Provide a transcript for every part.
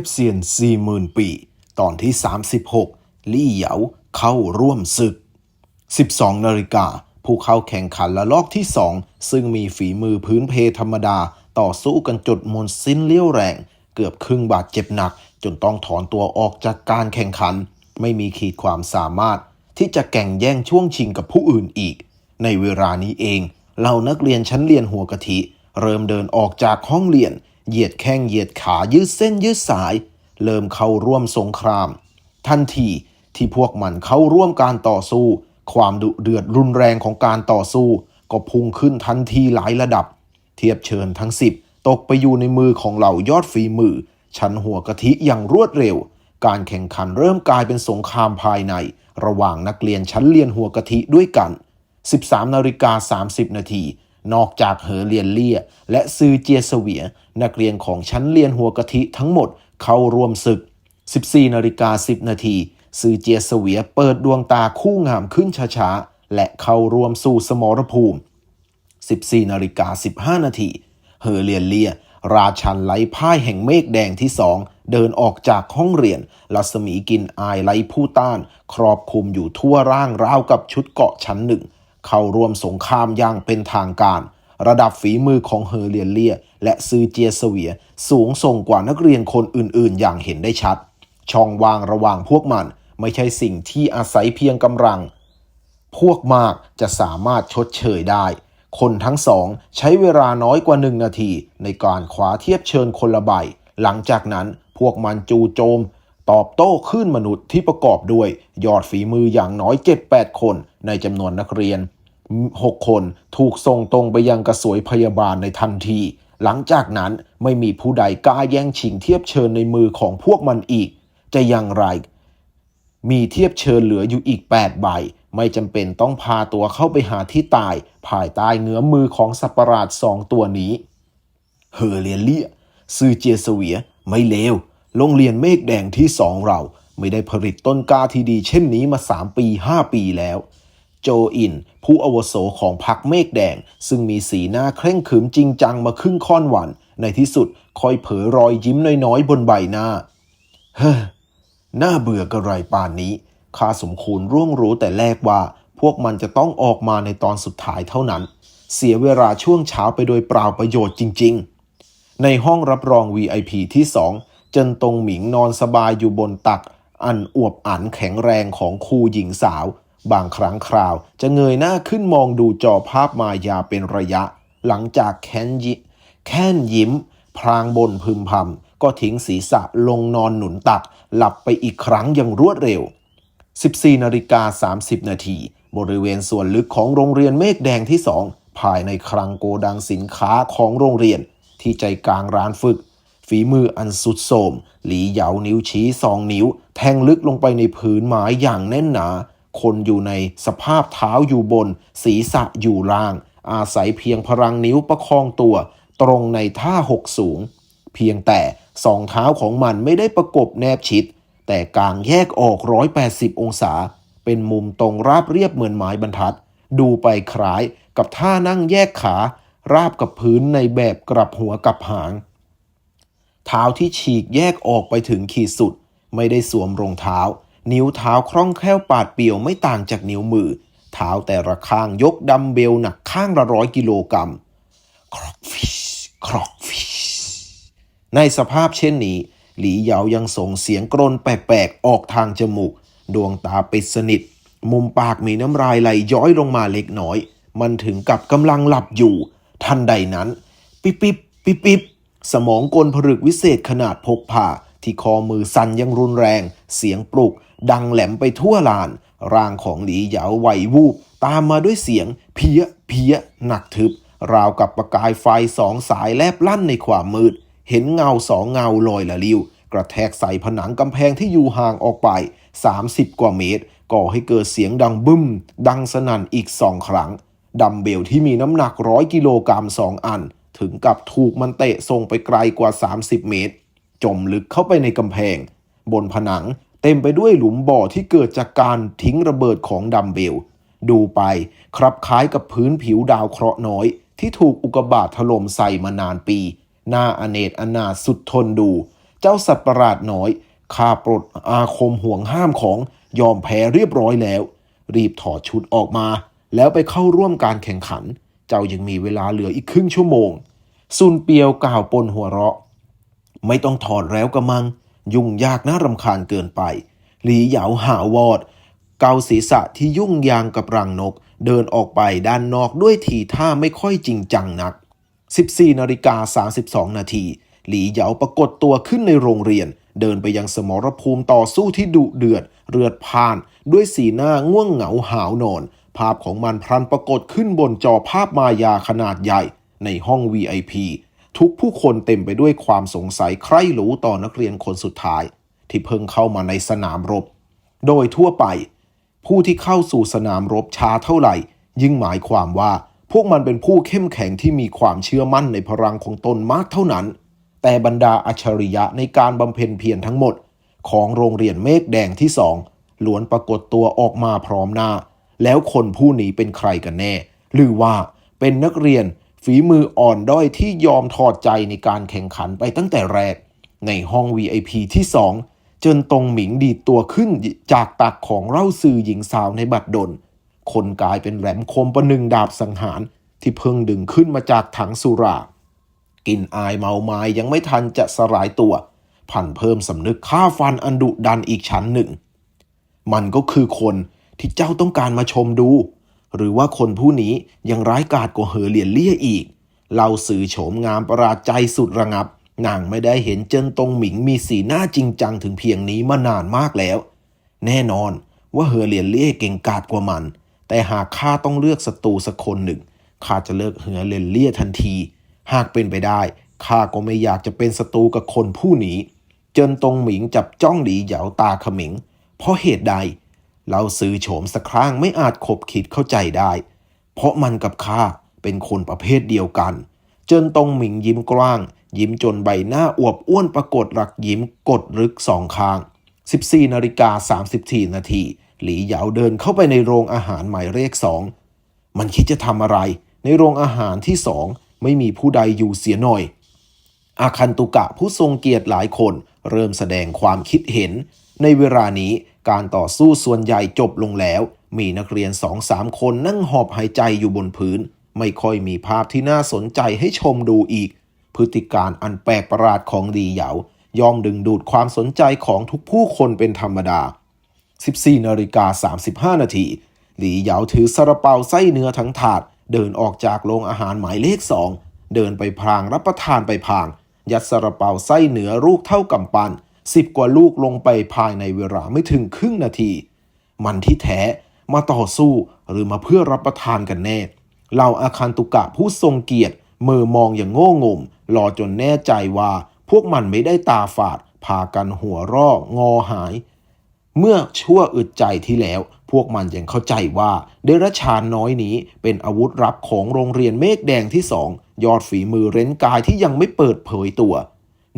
พเซียนสี่หมื่นปี ตอนที่ 36 ลี่เหยาเข้าร่วมศึก 12 นาฬิกา ผู้เข้าแข่งขันละลอกที่2ซึ่งมีฝีมือพื้นเพธรรมดา ต่อสู้กันจดมนสิ้นเลี้ยวแรง เกือบครึ่งบาดเจ็บหนัก จนต้องถอนตัวออกจากการแข่งขัน ไม่มีขีดความสามารถ ที่จะแข่งแย่งช่วงชิงกับผู้อื่นอีก ในเวลานี้เองเหล่านักเรียนชั้นเรียนหัวกะทิ เริ่มเดินออกจากห้องเรียน เหยียดแข้งเหยียดขายืดเส้นยืดสาย เริ่มเข้าร่วมสงคราม ทันทีที่พวกมันเข้าร่วมการต่อสู้ ความดุเดือดรุนแรงของการต่อสู้ ก็พุ่งขึ้นทันทีหลายระดับ เทียบเชิญทั้งสิบตกไปอยู่ในมือของเหล่ายอดฝีมือ ชั้นหัวกะทิอย่างรวดเร็ว การแข่งขันเริ่มกลายเป็นสงครามภายใน ระหว่างนักเรียนชั้นเรียนหัวกะทิด้วยกัน 13นาฬิกา30 นาทีนอกจากเหอเลียนเลี่ย และซือเจียเสวียนักเรียนของชั้นเรียนหัวกะทิทั้งหมดเข้าร่วมศึก 14นาฬิกา10 นาทีซือเจียเสวียเปิดดวงตาคู่งามขึ้นช้าๆ และเข้าร่วมสู่สมรภูมิ 14นาฬิกา15 นาทีเฮอเลียนเลีย ราชันไร้พ่ายแห่งเมฆแดงที่สอง เดินออกจากห้องเรียนรัศมีกินอายไร้ผู้ต้าน ครอบคลุมอยู่ทั่วร่างราวกับชุดเกาะชั้นหนึ่ง เข้าร่วมสงครามอย่างเป็นทางการ ระดับฝีมือของเฮอเลียนเลีย และซือเจียเสวียสูงส่งกว่านักเรียนคนอื่นๆ อย่างเห็นได้ชัด ช่องว่างระหว่างพวกมันไม่ใช่สิ่งที่อาศัยเพียงกำลัง พวกมากจะสามารถชดเชยได้ คนทั้งสองใช้เวลาน้อยกว่าหนึ่งนาที ในการขวาเทียบเชิญคนละใบ หลังจากนั้นพวกมันจูโจม ตอบโต้ขึ้นมนุษย์ที่ประกอบด้วยยอดฝีมืออย่างน้อย 7-8 คนในจำนวนนักเรียน 6 คนถูกส่งตรงไปยังกระสวยพยาบาลในทันที หลังจากนั้นไม่มีผู้ใดกล้าแย่งชิงเทียบเชิญในมือของพวกมันอีก จะอย่างไร มีเทียบเชิญเหลืออยู่อีก 8 ใบ ไม่จำเป็นต้องพาตัวเข้าไปหาที่ตาย ภายใต้เงื้อมือของสัตว์ประหลาดสองตัวนี้เฮอเลียนเลียซือเจียเสวีย ไม่เลวโรงเรียนเมฆแดงที่สองเรา ไม่ได้ผลิตต้นกล้าที่ดีเช่นนี้มา 3 ปี 5 ปีแล้ว โจอิน ผู้อวโสของพรรคเมฆแดง ซึ่งมีสีหน้าเคร่งขรึมจริงจังมาครึ่งค่อนวัน ในที่สุดคอยเผยรอยยิ้มน้อยๆ บนใบหน้า เฮ้อน่าเบื่อกระไรป่านนี้ข้าสมควรร่วงรู้แต่แรกว่า พวกมันจะต้องออกมาในตอนสุดท้ายเท่านั้น เสียเวลาช่วงเช้าไปโดยเปล่าประโยชน์จริง ๆ ในห้องรับรอง VIP ที่สองเจินตงหมิงนอนสบายอยู่บนตักอันอวบอันแข็งแรงของครูหญิงสาว บางครั้งคราวจะเงยหน้าขึ้นมองดูจอภาพมายาเป็นระยะ หลังจากแค้นยิแค้นยิ้ม พรางบนพึมพำก็ทิ้งศีรษะลงนอนหนุนตัก หลับไปอีกครั้งอย่างรวดเร็ว 14นาฬิกา30 นาที บริเวณส่วนลึกของโรงเรียนเมฆแดงที่สองภายในคลังโกดังสินค้าของโรงเรียน ที่ใจกลางร้านฝึก ฝีมืออันสุดโทรมหลีเหยานิ้วชี้สองนิ้ว แทงลึกลงไปในผืนไม้อย่างแน่นหนา คนอยู่ในสภาพเท้าอยู่บน ศีรษะอยู่ล่าง อาศัยเพียงพลังนิ้วประคองตัว ตรงในท่าหกสูง เพียงแต่สองเท้าของมันไม่ได้ประกบแนบชิด แต่กางแยกออก 180 องศา เป็นมุมตรงราบเรียบเหมือนไม้บรรทัด ดูไปคล้ายกับท่านั่งแยกขา ราบกับพื้นในแบบกลับหัวกับหาง เท้าที่ฉีกแยกออกไปถึงขีดสุด ไม่ได้สวมรองเท้า นิ้วเท้าคล่องแคล่วปาดเปียวไม่ต่างจากนิ้วมือ เท้าแต่ละข้างยกดัมเบลหนักข้างละร้อยกิโลกรัมครอกฟิชครอกฟิชในสภาพเช่นนี้ หลีเหยายังส่งเสียงกรนแปลกๆ ออกทางจมูก ดวงตาปิดสนิท มุมปากมีน้ำลายไหลย้อยลงมาเล็กน้อย มันถึงกับกำลังหลับอยู่ ทันใดนั้น ปิ๊บปิ๊บปิ๊บปิ๊บสมองกลผลึกวิเศษขนาดพกพาที่คอมือสั่นยังรุนแรง เสียงปลุก ดังแหลมไปทั่วลาน ร่างของหลีเหยาไหววูบ ตามมาด้วยเสียง เพี้ยเพี้ยหนักทึบ ราวกับประกายไฟสองสายแลบลั่นในความมืด เห็นเงาสองเงาลอยละลิ้ว กระแทกใส่ผนังกำแพงที่อยู่ห่างออกไป 30 กว่าเมตร ก่อให้เกิดเสียงดังบึ้ม ดังสนั่นอีกสองครั้งดัมเบลที่มีน้ำหนักร้อยกิโลกรัมสองอัน ถึงกับถูกมันเตะส่งไปไกลกว่า 30 เมตร จมลึกเข้าไปในกำแพง บนผนัง เต็มไปด้วยหลุมบ่อที่เกิดจากการทิ้งระเบิดของดัมเบล ดูไปครับคล้ายกับพื้นผิวดาวเคราะห์น้อย ที่ถูกอุกบาตถล่มใส่มานานปี หน้าอเนจอนาสุดทนดู เจ้าสัตว์ประหลาดน้อยข้าปลดอาคมห่วงห้ามของยอมแพ้เรียบร้อยแล้ว รีบถอดชุดออกมา แล้วไปเข้าร่วมการแข่งขัน เจ้ายังมีเวลาเหลืออีกครึ่งชั่วโมงซุนเปียวกล่าวปนหัวเราะ ไม่ต้องถอดแล้วกระมัง ยุ่งยากน่ารำคาญเกินไป หลีเหยาหาวอด เกาศีรษะที่ยุ่งยางกับรังนก เดินออกไปด้านนอกด้วยทีท่าไม่ค่อยจริงจังนัก 14นาฬิกา32 นาทีหลีเหยาปรากฏตัวขึ้นในโรงเรียน เดินไปยังสมรภูมิต่อสู้ที่ดุเดือดเลือดพ่าน ด้วยสีหน้าง่วงเหงาหาวนอน ภาพของมันพลันปรากฏขึ้นบนจอภาพมายาขนาดใหญ่ ในห้อง VIP ทุกผู้คนเต็มไปด้วยความสงสัยใคร่รู้ต่อนักเรียนคนสุดท้าย ที่เพิ่งเข้ามาในสนามรบ โดยทั่วไป ผู้ที่เข้าสู่สนามรบช้าเท่าไหร่ ยิ่งหมายความว่า พวกมันเป็นผู้เข้มแข็งที่มีความเชื่อมั่นในพลังของตนมากเท่านั้น แต่บรรดาอัจฉริยะในการบำเพ็ญเพียรทั้งหมด ของโรงเรียนเมฆแดงที่สองล้วนปรากฏตัวออกมาพร้อมหน้า แล้วคนผู้นี้เป็นใครกันแน่ หรือว่าเป็นนักเรียน ฝีมืออ่อนด้อยที่ยอมถอดใจในการแข่งขันไปตั้งแต่แรก ในห้อง VIP ที่สองจนตรงหมิงดีดตัวขึ้นจากตักของเล่าซือหญิงสาวในบัดดล คนกลายเป็นแหลมคมประหนึ่งดาบสังหาร ที่เพิ่งดึงขึ้นมาจากถังสุรา กินอายเมาไม้ยังไม่ทันจะสลายตัวพันเพิ่มสำนึกฆ่าฟันอันดุดันอีกชั้นหนึ่ง มันก็คือคนที่เจ้าต้องการมาชมดู หรือว่าคนผู้นี้ยังร้ายกาจกว่าเหอเหลียนเลี่ยอีก เราสื่อโฉมงามประหลาดใจสุดระงับนางไม่ได้เห็นเจิ้นตงหมิงมีสีหน้าจริงจังถึงเพียงนี้มานานมากแล้ว แน่นอนว่าเหอเหลียนเลี่ยเก่งกาจกว่ามัน แต่หากข้าต้องเลือกศัตรูสักคนหนึ่งข้าจะเลือกเหอเหลียนเลี่ยทันที หากเป็นไปได้ข้าก็ไม่อยากจะเป็นศัตรูกับคนผู้นี้ เจินตงหมิงจับจ้องหลีเหยาตาขมิง เพราะเหตุใด เราซื้อโฉมสักครั้งไม่อาจขบคิดเข้าใจได้ เพราะมันกับข้าเป็นคนประเภทเดียวกัน เจินตงหมิงยิ้มกว้าง ยิ้มจนใบหน้าอวบอ้วนปรากฏหลักยิ้มกดลึกสองข้าง 14นาฬิกา34นาทีหลีเหยาเดินเข้าไปในโรงอาหารหมายเลขสอง มันคิดจะทำอะไร ในโรงอาหารที่สองไม่มีผู้ใดอยู่เสียหน่อย อาคันตุกะผู้ทรงเกียรติหลายคน เริ่มแสดงความคิดเห็น ในเวลานี้การต่อสู้ส่วนใหญ่จบลงแล้ว มีนักเรียนสองสามคนนั่งหอบหายใจอยู่บนพื้น ไม่ค่อยมีภาพที่น่าสนใจให้ชมดูอีก พฤติการอันแปลกประหลาดของดีเหยาย่อมดึงดูดความสนใจของทุกผู้คนเป็นธรรมดา 14นาฬิกา35 นาทีหลีเหยาถือซาลาเปาไส้เนื้อทั้งถาด เดินออกจากโรงอาหารหมายเลขสองเดินไปพลางรับประทานไปพลาง ยัดซาลาเปาไส้เหนือลูกเท่ากำปั้นสิบกว่าลูกลงไปภายในเวลาไม่ถึงครึ่งนาที มันที่แท้มาต่อสู้หรือมาเพื่อรับประทานกันแน่เราอาคันตุกะผู้ทรงเกียรติเมื่อมองอย่างโง่งมรอจนแน่ใจว่า พวกมันไม่ได้ตาฝาด พากันหัวร่องอหาย เมื่อชั่วอึดใจที่แล้ว พวกมันยังเข้าใจว่า เดรัจฉานน้อยนี้เป็นอาวุธลับของโรงเรียนเมฆแดงที่สอง ยอดฝีมือเร้นกายที่ยังไม่เปิดเผยตัว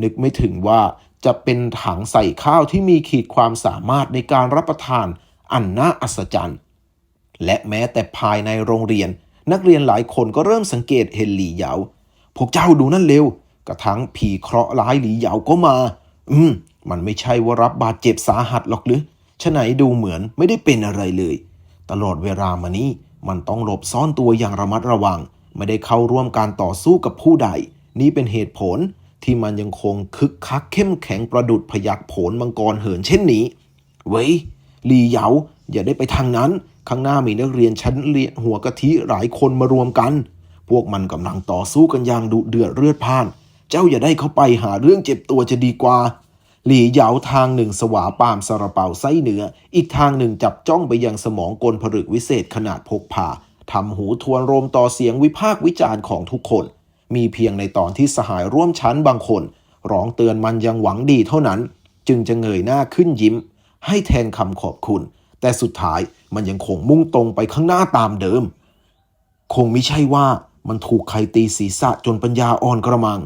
นึกไม่ถึงว่าจะเป็นถังใส่ข้าวที่มีขีดความสามารถในการรับประทานอันน่าอัศจรรย์ และแม้แต่ภายในโรงเรียน นักเรียนหลายคนก็เริ่มสังเกตเห็นหลี่เหยา พวกเจ้าดูนั่นเร็ว กระทั่งผีเคราะห์ร้ายหลี่เหยาก็มา อืม มันไม่ใช่ว่ารับบาดเจ็บสาหัสหรอกหรือฉะไหนดูเหมือนไม่ได้เป็นอะไรเลย ตลอดเวลามานี้มันต้องหลบซ่อนตัวอย่างระมัดระวัง ไม่ได้เข้าร่วมการต่อสู้กับผู้ใด นี่เป็นเหตุผลที่มันยังคงคึกคักเข้มแข็งประดุดพยักโผลมังกรเหินเช่นนี้ เว้ยหลีเหยาอย่าได้ไปทางนั้น ข้างหน้ามีนักเรียนชั้นเรียนหัวกะทิหลายคนมารวมกัน พวกมันกำลังต่อสู้กันอย่างดุเดือดเลือดพ่าน เจ้าอย่าได้เข้าไปหาเรื่องเจ็บตัวจะดีกว่า หลีเหยาทางหนึ่งสวาปามซาลาเป่าไส้เนื้อ อีกทางหนึ่งจับจ้องไปยังสมองกลผลึกวิเศษขนาดพกพา ทำหูทวนโรมต่อเสียงวิพากษ์วิจารณ์ของทุกคน มีเพียงในตอนที่สหายร่วมชั้นบางคน ร้องเตือนมันยังหวังดีเท่านั้น จึงจะเงยหน้าขึ้นยิ้ม ให้แทนคำขอบคุณ แต่สุดท้ายมันยังคงมุ่งตรงไปข้างหน้าตามเดิม คงไม่ใช่ว่ามันถูกใครตีศีรษะจนปัญญาอ่อนกระมัง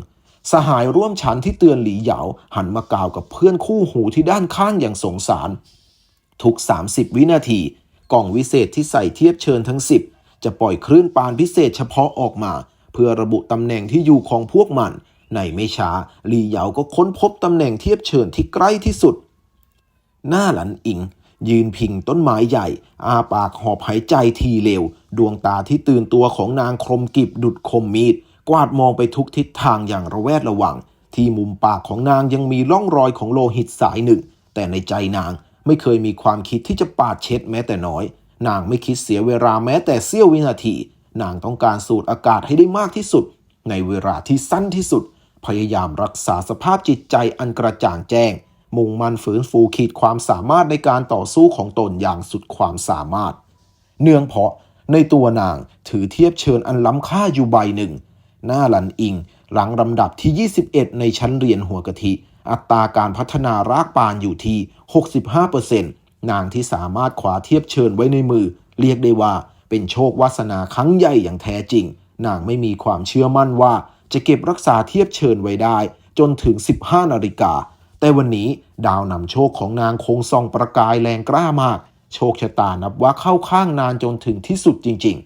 สหายร่วมชั้นที่เตือนหลีเหยาหันมากล่าวกับเพื่อนคู่หูที่ด้านข้างอย่างสงสาร ทุก 30 วินาทีกล่องวิเศษที่ใส่เทียบเชิญทั้ง 10 จะปล่อยคลื่นปานพิเศษเฉพาะออกมา เพื่อระบุตำแหน่งที่อยู่ของพวกมัน ในไม่ช้าลีเหยาก็ค้นพบตำแหน่งเทียบเชิญที่ใกล้ที่สุด หน้าหลันอิง ยืนพิงต้นไม้ใหญ่ อาปากหอบหายใจทีเร็ว ดวงตาที่ตื่นตัวของนางคมกิบดุดคมมีด กวาดมองไปทุกทิศทางอย่างระแวดระวัง ที่มุมปากของนางยังมีร่องรอยของโลหิตสายหนึ่ง แต่ในใจนางไม่เคยมีความคิดที่จะปาดเช็ดแม้แต่น้อย นางไม่คิดเสียเวลาแม้แต่เสี้ยววินาที นางต้องการสูดอากาศให้ได้มากที่สุด ในเวลาที่สั้นที่สุด พยายามรักษาสภาพจิตใจอันกระจ่างแจ้ง มุ่งมั่นฝืนฟูขีดความสามารถในการต่อสู้ของตนอย่างสุดความสามารถ เนื่องเพราะในตัวนางถือเทียบเชิญอันล้ำค่าอยู่ใบหนึ่ง หน้าหลันอิง หลังลำดับที่ 21 ในชั้นเรียนหัวกะทิ อัตราการพัฒนารากปานอยู่ที่ 65% นางที่สามารถขวาเทียบเชิญไว้ในมือ เรียกได้ว่าเป็นโชควาสนาครั้งใหญ่อย่างแท้จริง นางไม่มีความเชื่อมั่นว่าจะเก็บรักษาเทียบเชิญไว้ได้ จนถึง 15 นาฬิกา แต่วันนี้ดาวนำโชคของนางคงส่องประกายแรงกล้ามาก โชคชะตานับว่าเข้าข้างนานจนถึงที่สุดจริง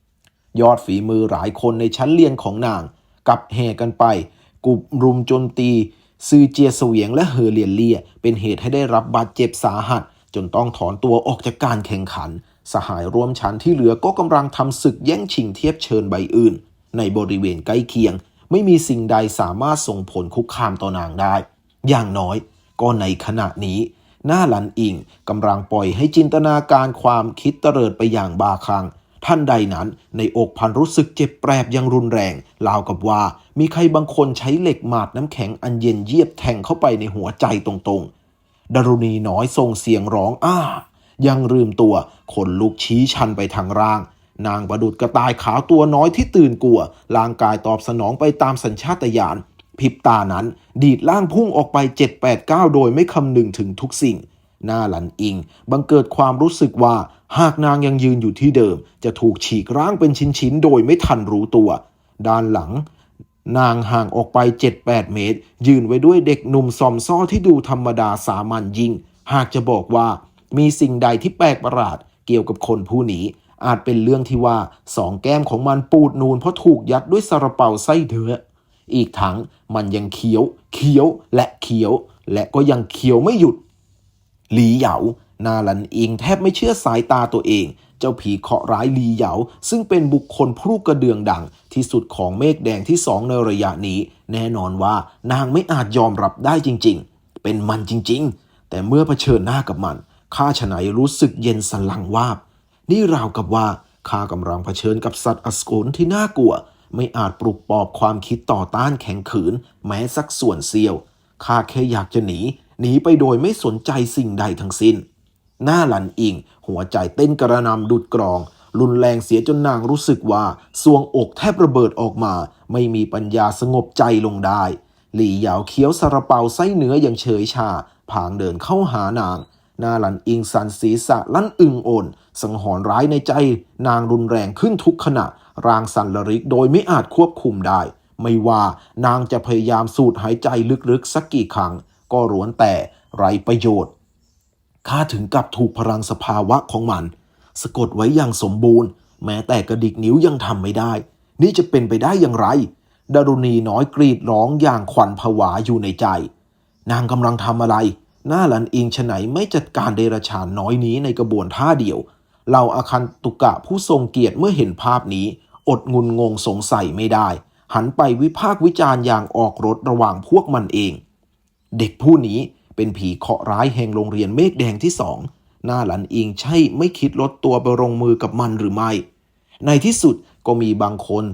ๆ ยอดฝีมือหลายคนในชั้นเรียนของนางกับแห่กันไปกลุ่มรุมโจนตีซือเจียเสวียงและเฮอเลียนเลีย เป็นเหตุให้ได้รับบาดเจ็บสาหัส จนต้องถอนตัวออกจากการแข่งขัน สหายร่วมชั้นที่เหลือก็กำลังทำศึกแย่งชิงเทียบเชิญใบอื่น ในบริเวณใกล้เคียง ไม่มีสิ่งใดสามารถส่งผลคุกคามต่อนางได้ อย่างน้อยก็ในขณะนี้ หน้าหลันอิงกำลังปล่อยให้จินตนาการความคิดเตริดไปอย่างบาคลังท่านใดนั้นในอกพันรู้สึกเจ็บแปรบอยังรุนแรง ราวกับว่ามีใครบางคนใช้เหล็กหมาดน้ำแข็งอันเย็นเยียบแทงเข้าไปในหัวใจตรงๆ ดารุณีน้อยส่งเสียงร้องอ้า ยังลืมตัว ขนลุกชี้ชันไปทางร่าง นางประดุดกระต่ายขาวตัวน้อยที่ตื่นกลัว ร่างกายตอบสนองไปตามสัญชาตญาณพริบตานั้น ดีดล่างพุ่งออกไป 7 8 9 โดยไม่คำนึงถึงทุกสิ่ง หน้าหลันอิง บังเกิดความรู้สึกว่า หากนางยังยืนอยู่ที่เดิม จะถูกฉีกร่างเป็นชิ้นๆ โดยไม่ทันรู้ตัว ด้านหลัง นางห่างออกไป 7-8 เมตร ยืนไว้ด้วยเด็กหนุ่มซอมซ้อที่ดูธรรมดาสามัญยิ่ง หากจะบอกว่า มีสิ่งใดที่แปลกประหลาดเกี่ยวกับคนผู้นี้ อาจเป็นเรื่องที่ว่าสองแก้มของมันปูดนูนเพราะถูกยัดด้วยซาลาเปาไส้เถืออีกทั้งมันยังเคี้ยว เคี้ยวและเคี้ยว และก็ยังเคี้ยวไม่หยุด หลีเหยา นาหลันอิงแทบไม่เชื่อสายตาตัวเอง เจ้าผีเคาะร้ายลีเหยา ซึ่งเป็นบุคคลผู้กระเดืองดัง ที่สุดของเมฆแดงที่สองในระยะนี้ แน่นอนว่านางไม่อาจยอมรับได้จริง ๆ เป็นมันจริง ๆ แต่เมื่อเผชิญหน้ากับมันข้าฉนัยรู้สึกเย็นสันหลังวาบ นี่ราวกับว่าข้ากำลังเผชิญกับสัตว์อสกุลที่น่ากลัว ไม่อาจปลุกปลอบความคิดต่อต้านแข็งขืน แม้สักส่วนเสี้ยวข้าแค่อยากจะหนี หนีไปโดยไม่สนใจสิ่งใดทั้งสิ้น หน้าหลันอิง หัวใจเต้นกระนำดุดกรอง รุนแรงเสียจนนางรู้สึกว่าสวงอกแทบระเบิดออกมา ไม่มีปัญญาสงบใจลงได้ หลี่เหยาวเคี้ยวซาลาเปาไส้เนื้ออย่างเฉยชาผางเดินเข้าหานางหน้าหลันอิงสันศีษะลั่นอึงโอนสังหรณ์ร้ายในใจ นางรุนแรงขึ้นทุกขณะ รางสันละริกโดยไม่อาจควบคุมได้ ไม่ว่านางจะพยายามสูดหายใจลึกๆสักกี่ครั้ง ก็ร้วนแต่ไรประโยชน์ ข้าถึงกับถูกพลังสภาวะของมัน สะกดไว้อย่างสมบูรณ์ แม้แต่กระดิกนิ้วยังทำไม่ได้ นี่จะเป็นไปได้อย่างไร ดารุณีน้อยกรีดร้องอย่างขวัญผวาอยู่ในใจ นางกำลังทำอะไร หน้าหลันเองฉะไหนไม่จัดการเดรชานน้อยนี้ในกระบวนท่าเดียวเราอาคันตุกะผู้ทรงเกียรติเมื่อเห็นภาพนี้ อดงุนงงสงสัยไม่ได้ หันไปวิพากษ์วิจารณ์อย่างออกรถระหว่างพวกมันเอง เด็กผู้นี้ เป็นผีเคาะร้ายแห่งโรงเรียนเมฆแดงที่สองหน้าหลันอิงใช่ไม่คิดลดตัวไปลงมือกับมันหรือไม่ ในที่สุดก็มีบางคน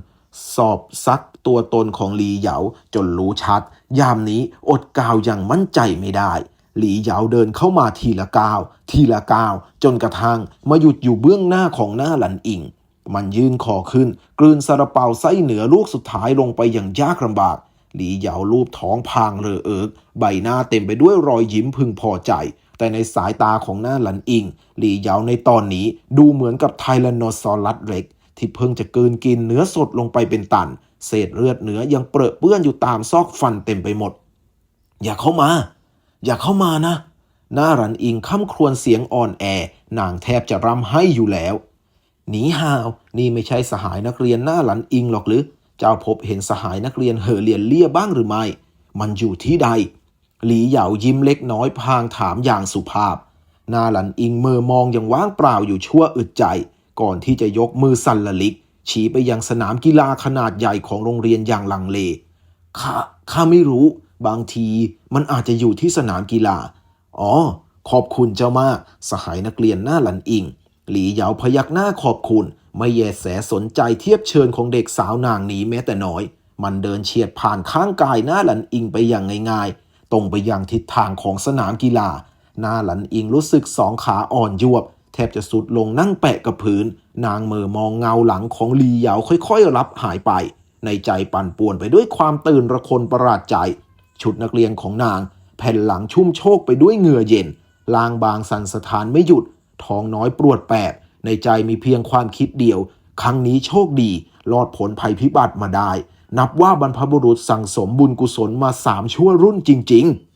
สอบซักตัวตนของหลีเหยาจนรู้ชัด ยามนี้อดกล่าวอย่างมั่นใจไม่ได้ หลีเหยาเดินเข้ามาทีละก้าวทีละก้าวจนกระทั่งมาหยุดอยู่เบื้องหน้าของหน้าหลันอิง มันยื่นคอขึ้น กลืนซาลาเปาไส้เหนือลูกสุดท้ายลงไปอย่างยากลำบาก หลีเหยาลูบท้องพางเรอเอิก ใบหน้าเต็มไปด้วยรอยยิ้มพึงพอใจ แต่ในสายตาของหน้าหลันอิง หลีเหยาในตอนนี้ดูเหมือนกับไทแรนโนซอรัสเร็ก ที่เพิ่งจะเกินกินเนื้อสดลงไปเป็นตัน เศษเลือดเนื้อยังเปรอะเปื้อนอยู่ตามซอกฟันเต็มไปหมด อย่าเข้ามา อย่าเข้ามานะ หน้าหลันอิงค่ำครวญเสียงอ่อนแอนางแทบจะร่ำให้อยู่แล้วหนีหาว นี่ไม่ใช่สหายนักเรียนหน้าหลันอิงหรอกหรือ เจ้าพบเห็นสหายนักเรียนเหอเลียนเลี่ยบ้างหรือไม่ มันอยู่ที่ใด หลีเหยายิ้มเล็กน้อยพางถามอย่างสุภาพ นาหลันอิงเมอมองอย่างว่างเปล่าอยู่ชั่วอึดใจ ก่อนที่จะยกมือสั่นละลิก ชี้ไปยังสนามกีฬาขนาดใหญ่ของโรงเรียนอย่างลังเล ข้า ข้าไม่รู้ บางทีมันอาจจะอยู่ที่สนามกีฬา อ๋อ ขอบคุณเจ้ามาก สหายนักเรียนหน้าหลันอิง หลีเหยาพยักหน้าขอบคุณ ไม่แยแสสนใจเทียบเชิญของเด็กสาวนางนี้แม้แต่น้อย มันเดินเฉียดผ่านข้างกายหน้าหลันอิงไปอย่างง่ายๆ ตรงไปยังทิศทางของสนามกีฬา หน้าหลันอิงรู้สึกสองขาอ่อนยวบ แทบจะสุดลงนั่งแปะกับพื้น นางเมอมองเงาหลังของลีเหยาค่อยๆรับหายไป ในใจปั่นป่วนไปด้วยความตื่นระคนประหลาดใจ ชุดนักเรียนของนาง แผ่นหลังชุ่มโชกไปด้วยเหงื่อเย็นลางบางสันสถานไม่หยุดท้องน้อยปวดแปบ ในใจมีเพียงความคิดเดียว ครั้งนี้โชคดีรอดผลภัยพิบัติมาได้ นับว่าบรรพบุรุษสั่งสมบุญกุศลมาสามชั่วรุ่นจริง ๆ